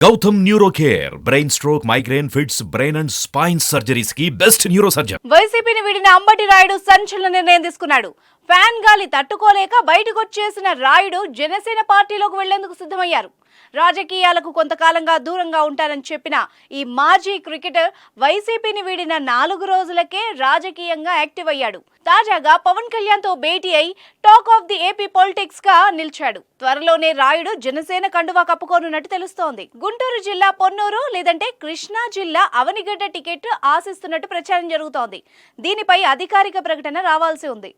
Gautam neuro care brain stroke migraine fits brain and spine సర్జరీస్కి best neuro surgeon వైసీపీని వీడిన అంబటి రాయుడు సంచలన నిర్ణయం తీసుకున్నాడు. ఫ్యాన్ గాలి తట్టుకోలేక బయటకొచ్చేసిన రాయుడు జనసేన పార్టీలోకి వెళ్ళేందుకు సిద్ధమయ్యారు. రాజకీయాలకు కొంతకాలంగా దూరంగా ఉంటానని చెప్పిన ఈ మాజీ క్రికెటర్ వైసీపీని వీడిన నాలుగు రోజులకే రాజకీయంగా యాక్టివ్ అయ్యాడు. తాజాగా పవన్ కళ్యాణ్తో భేటీ అయి టాక్ ఆఫ్ ది ఏపీ పాలిటిక్స్గా నిలిచాడు. త్వరలోనే రాయుడు జనసేన కండువా కప్పుకోనున్నట్టు తెలుస్తోంది. గుంటూరు జిల్లా పొన్నూరు లేదంటే కృష్ణా జిల్లా అవనిగడ్డ టికెట్ ఆశిస్తున్నట్టు ప్రచారం జరుగుతోంది. దీనిపై అధికారిక ప్రకటన రావాల్సి ఉంది.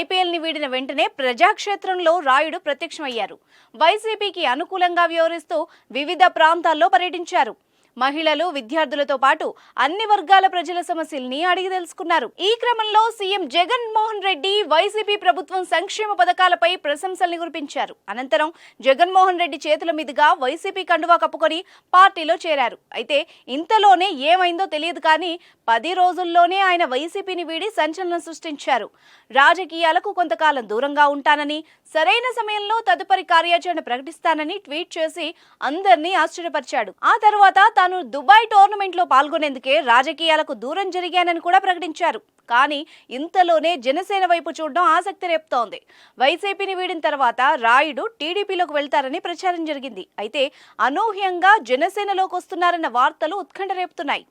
ఐపీ ని వీడిన వెంటనే ప్రజాక్షేత్రంలో రాయుడు ప్రత్యక్షమయ్యారు. వైసీపీకి అనుకూలంగా వ్యవహరిస్తూ వివిధ ప్రాంతాల్లో పర్యటించారు. మహిళలు విద్యార్థులతో పాటు అన్ని వర్గాల ప్రజల సమస్యల్ని అడిగి తెలుసుకున్నారు. ఈ క్రమంలో సీఎం జగన్ మోహన్ రెడ్డి వైసీపీ ప్రభుత్వం సంక్షేమ పథకాలపై ప్రశంసల్ని కురిపించారు. అనంతరం జగన్మోహన్ రెడ్డి చేతుల మీదుగా వైసీపీ కండువా కప్పుకొని పార్టీలో చేరారు. అయితే ఇంతలోనే ఏమైందో తెలియదు కానీ పది రోజుల్లోనే ఆయన వైసీపీని వీడి సంచలనం సృష్టించారు. రాజకీయాలకు కొంతకాలం దూరంగా ఉంటానని సరైన సమయంలో తదుపరి కార్యాచరణ ప్రకటిస్తానని ట్వీట్ చేసి అందరినీ ఆశ్చర్యపరిచాడు. ఆ తర్వాత తాను దుబాయ్ టోర్నమెంట్లో పాల్గొనేందుకే రాజకీయాలకు దూరం జరిగానని కూడా ప్రకటించారు. కానీ ఇంతలోనే జనసేన వైపు చూడడం ఆసక్తి రేపుతోంది. వైసీపీని వీడిన తర్వాత రాయుడు టీడీపీలోకి వెళ్తారని ప్రచారం జరిగింది. అయితే అనూహ్యంగా జనసేనలోకి వస్తున్నారన్న వార్తలు ఉత్కంఠ రేపుతున్నాయి.